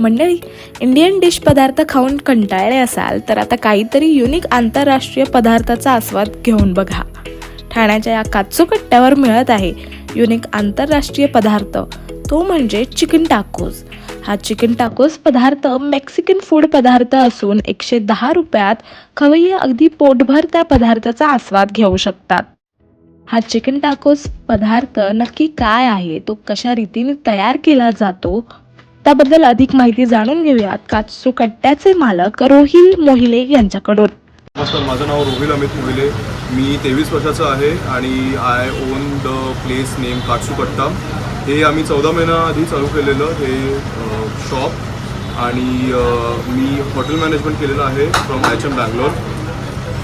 मंडळी Indian dish पदार्थ खाऊन कंटाळले असाल तर आता काहीतरी युनिक आंतरराष्ट्रीय पदार्थाचा आस्वाद घेऊन बघा. ठाण्याच्या या काचू कट्ट्यावर मिळत आहे युनिक आंतरराष्ट्रीय पदार्थ. तो म्हणजे चिकन टाकोस हा चिकन टाकोस पदार्थ मेक्सिकन फूड पदार्थ असून एकशे दहा रुपयात खवय्ये अगदी पोटभर त्या पदार्थाचा आस्वाद घेऊ शकतात. हा चिकन टाकोस पदार्थ नक्की काय आहे? तो कशा रीतीने तयार केला जातो? त्याबद्दल अधिक माहिती जाणून घेऊयात. काचू कट्ट्याचे मालक रोहिल मोहिले यांच्याकडून. नमस्कार माझं नाव रोहिल अमित मोहिले. मी तेवीस वर्षाचं आहे आणि I own the place name Katsukatta हे आम्ही चौदा महिना आधी चालू केलेलं हे शॉप आणि मी हॉटेल मॅनेजमेंट केलेलं आहे from I H M Bangalore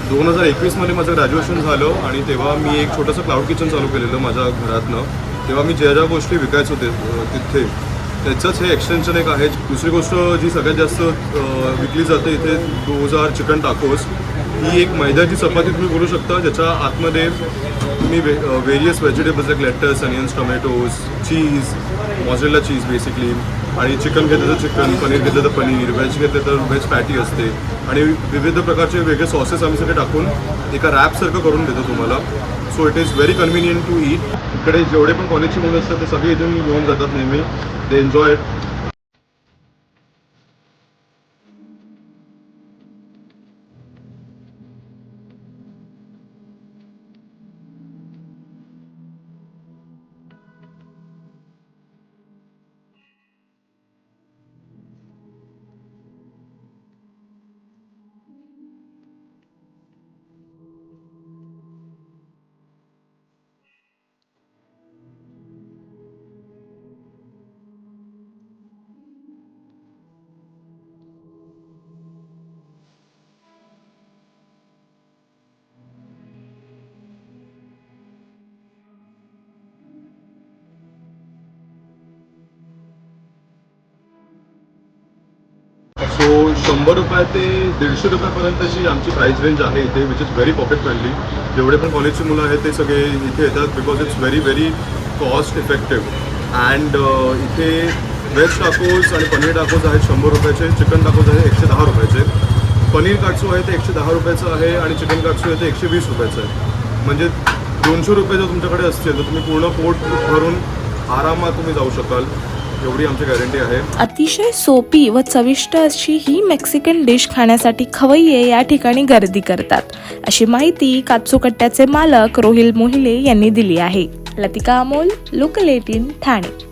दोन हजार एकवीसमध्ये माझं ग्रॅज्युएशन झालं आणि तेव्हा मी एक छोटंसं क्लाउड किचन चालू केलेलं माझ्या घरातनं. तेव्हा मी ज्या ज्या गोष्टी विकायचो ते तिथे त्याचंच हे एक्सटेन्शन एक आहे. दुसरी गोष्ट जी सगळ्यात जास्त विकली जाते इथे दोज आर चिकन टाकोस ही एक मैद्याची चपाती तुम्ही बोलू शकता ज्याच्या आतमध्ये तुम्ही वे various vegetables like lettuce onions tomatoes cheese mozzarella cheese basically आणि चिकन घेतलं तर चिकन पनीर घेतलं तर पनीर व्हेज घेतलं तर व्हेज पॅटी असते. आणि विविध प्रकारचे वेगळे सॉसेस आम्ही सगळे टाकून एका रॅपसारखं करून देतो तुम्हाला. So it is very convenient to eat इकडे जेवढे पण कॉलेजची मुलं असतात ते सगळे इथून घेऊन जातात नेहमी. दे एन्जॉय शंभर रुपये ते दीडशे रुपयापर्यंतची आमची प्राईस रेंज आहे इथे which is very pocket friendly जेवढे पण कॉलेजची मुलं आहेत ते सगळे इथे येतात because it's very very cost effective and इथे व्हेज टाकोज आणि पनीर टाकोज आहेत शंभर रुपयाचे चिकन टाकोज आहे एकशे दहा रुपयाचे. पनीर काटसू आहे ते एकशे दहा रुपयाचं आहे आणि चिकन काटसू आहे ते एकशे वीस रुपयाचं आहे. म्हणजे दोनशे रुपये जर तुमच्याकडे असतील तर तुम्ही पूर्ण पोट भरून आरामात तुम्ही जाऊ शकाल. एवढी आमची गॅरंटी आहे. अतिशय सोपी व चविष्ट अशी ही मेक्सिकन डिश खाण्यासाठी खवय्ये या ठिकाणी गर्दी करतात. अशी माहिती काचूकट्ट्याचे मालक रोहिल मोहिले यांनी दिली आहे. Latika Amol local eighteen Thane.